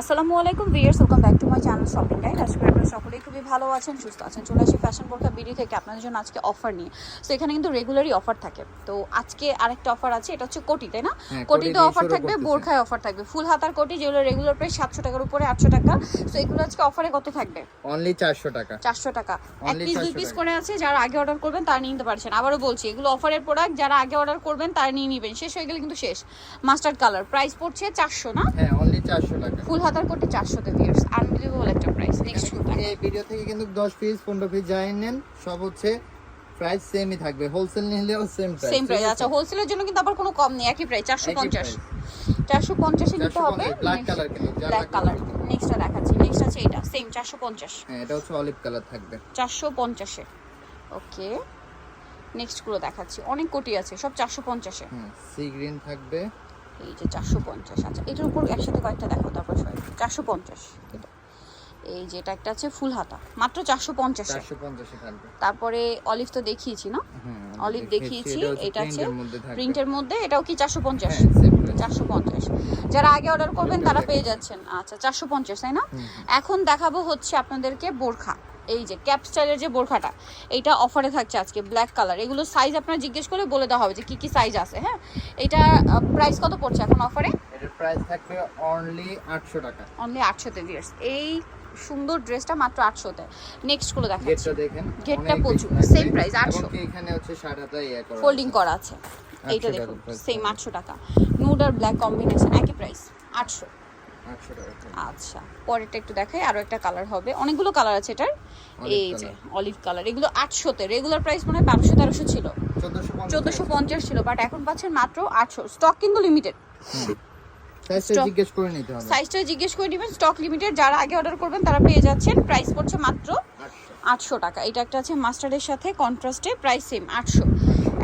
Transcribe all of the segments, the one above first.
আসসালামু আলাইকুম viewers welcome back to my channel shopping guide আজকে আপনারা সকলেই খুবই ভালো আছেন সুস্থ আছেন। চলে আসি ফ্যাশন বোরখা বিডি থেকে আপনাদের জন্য আজকে অফার নিয়ে। তো এখানে কিন্তু রেগুলারই অফার থাকে। তো আজকে আরেকটা অফার আছে এটা হচ্ছে কোটি তাই না? হ্যাঁ, কোটিতে অফার থাকবে বোরখায় অফার থাকবে। ফুল হাতার কোটি যেগুলো রেগুলার প্রাইস সাতশো টাকার উপরে আটশো টাকা। সো এগুলো আজকে অফারে কত থাকবে? অনলি চারশো টাকা। চারশো টাকা। এক পিস দুই পিস করে আছে যারা আগে অর্ডার করবেন তারা নিয়ে নিতে পারছেন। আবারও বলছি এগুলো অফারের প্রোডাক্ট যারা আগে অর্ডার করবেন তারা নিয়ে নেবেন। শেষ হয়ে গেলে কিন্তু শেষ। মাস্টার্ড কালার প্রাইস পড়ছে চারশো না? হ্যাঁ অনলি চারশো টাকা। ফুল হাতার কোটি চারশোতে ভিয়ার্স আনবিলিভেবল একটা প্রাইস নেক্সট এই ভিডিও থেকে কিন্তু দশ পিস পনেরো পিস যাই নেন সব হচ্ছে প্রাইস সেমই থাকবে হোলসেল নিলেও সেম প্রাইস সেম প্রাইস আচ্ছা হোলসেলের জন্য কিন্তু আবার কোনো কম নেই একই প্রাইস চারশো পঞ্চাশ। চারশো পঞ্চাশে নিতে হবে ব্ল্যাক কালার ব্ল্যাক কালার নেক্সটটা দেখাচ্ছি নেক্সট আছে এটা সেম চারশো পঞ্চাশ। হ্যাঁ এটা হচ্ছে অলিভ কালার থাকবে। চারশো পঞ্চাশে। ওকে নেক্সটগুলো দেখাচ্ছি অনেক কোটি আছে সব চারশো পঞ্চাশে। হুম সি গ্রিন থাকবে। এই যে চারশো পঞ্চাশ আচ্ছা এটার উপর একসাথে কয়েকটা দেখো তারপর সবাই চারশো পঞ্চাশ এটা। এই যে এটা একটা আছে ফুল হাতা মাত্র চারশো পঞ্চাশ তারপরে অলিভ তো দেখিয়েছি না? অলিভ দেখিয়েছি এটা আছে প্রিন্টের মধ্যে এটাও কি চারশো পঞ্চাশ? হ্যাঁ চারশো পঞ্চাশ। যারা আগে অর্ডার করবেন তারা পেয়ে যাচ্ছেন। আচ্ছা চারশো পঞ্চাশ তাই না? এখন দেখাবো হচ্ছে আপনাদেরকে বোরখা। এই যে ক্যাপ স্টাইলের যে বোরখাটা এইটা অফারে থাকছে আজকে ব্ল্যাক কালার এগুলো সাইজ আপনারা জিজ্ঞেস করলে বলে দেওয়া হবে যে কি কি সাইজ আছে হ্যাঁ? এটা প্রাইস কত পড়ছে এখন অফারে এটার প্রাইস থাকবে অনলি আটশো টাকা। অনলি আটশোতে ভিয়ার্স এই সুন্দর ড্রেসটা মাত্র আটশোতে। নেক্সটগুলো গেটটা দেখেন গেটটা প্রচুর, price, 800 এবং এখানে হচ্ছে সাদাটা ইয়ে করা ফোল্ডিং আছে। করা আছে। এইটা দেখুন সেম। আটশো টাকা। নুড আর ব্ল্যাক কম্বিনেশন একই প্রাইস আটশো। 800 টাকা থাকবে। আচ্ছা পরেরটা একটু দেখাই আরও একটা কালার হবে। অনেকগুলো কালার আছে এটার। এই যে অলিভ কালার এগুলো আটশোতে। রেগুলার প্রাইস মনে হয় বারোশো তেরোশো ছিল। 1450 চোদ্দোশো পঞ্চাশ ছিল বাট এখন পাচ্ছেন মাত্র আটশো। স্টক কিন্তু লিমিটেড সাইজটা জিজ্ঞেস করে নেবেন স্টক লিমিটেড যারা আগে অর্ডার করবেন তারা পেয়ে যাচ্ছেন। প্রাইস পড়ছে মাত্র 800 আটশো টাকা। এটা একটা আছে মাস্টার্ডের সাথে কন্ট্রাস্টে প্রাইস সেম আটশো।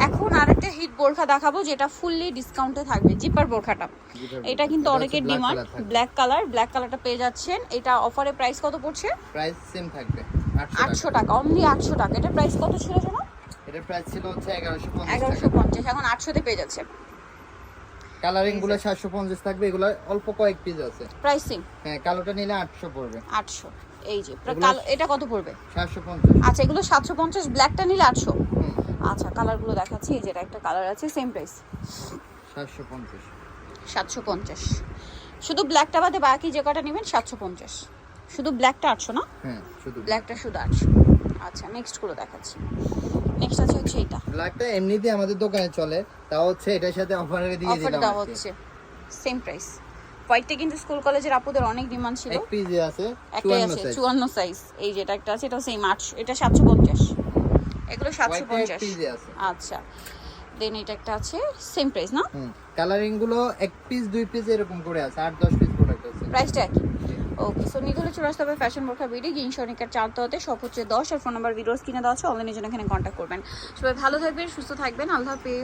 এখন আরেকটা হিট বোরখা দেখাবো যেটা ফুললি ডিসকাউন্টে থাকবে জিপার বোরখাটা। এটা কিন্তু অনেকের ডিমান্ড ব্ল্যাক কালার ব্ল্যাক কালারটা পেয়ে যাচ্ছেন। এটা অফারে প্রাইস কত পড়ছে? প্রাইস সেম থাকবে আটশো টাকা। অনলি আটশো টাকা। এটা প্রাইস কত ছিল যেন এটার প্রাইস ছিল হচ্ছে 1150 এগারোশো পঞ্চাশ এখন আটশোতে পেয়ে যাচ্ছে। কালারিংগুলো 750 থাকবে এগুলো অল্প কয়েক পিস আছে। প্রাইস হ্যাঁ কালোটা নিলে 800 পড়বে। আটশো। এই যে কালো এটা কত পড়বে? 750 আচ্ছা এগুলো সাতশো পঞ্চাশ ব্ল্যাকটা নিলে আটশো। হুম। আচ্ছা কালারগুলো দেখাচ্ছি এই যেটা একটা কালার আছে সেম প্রাইস 750 সাতশো পঞ্চাশ। শুধু ব্ল্যাকটা বাদে বাকি যে কটা নেবেন সাতশো পঞ্চাশ। শুধু ব্ল্যাকটা আটশো না? হ্যাঁ শুধু ব্ল্যাকটা শুধু আটশো। আচ্ছা নেক্সটগুলো দেখাচ্ছি। নেক্সট আছে হচ্ছে এটা। ব্ল্যাকটা এমনিতে আমাদের দোকানে চলে তাও হচ্ছে এটার সাথে অফারে দিয়ে অফার দিলাম দেওয়া আজকে। হচ্ছে। সেম প্রাইস হোয়াইটটা কিন্তু স্কুল কলেজের আপুদের অনেক ডিমান্ড ছিল। এক পিস আছে একটাই আছে সাইজ চুয়ান্ন সাইজ এই যেটা একটা আছে এটা সেম আটশো এটা সাতশো পঞ্চাশ। এগুলো সাতশো হোয়াইটটা এক পঞ্চাশ। পিসে আছে। আচ্ছা। দেন এটা একটা আছে সেম প্রাইস না? কালারিংগুলো এক পিস দুই পিস এরকম করে আছে আট দশ পিস প্রোডাক্ট আছে। প্রাইসটা একই? ওকে সো নিতলে চলে আসতে হবে ফ্যাশন বোরখা বিডি গিন সনিকার চারটাতে সব হচ্ছে দশ আর ফোন নাম্বার ভিডিওস কিনে দেওয়া আছে অনলাইনের জন্য এখানে কন্ট্যাক্ট করবেন। সবাই ভালো থাকবেন সুস্থ থাকবেন আল্লাহ হাফেজ।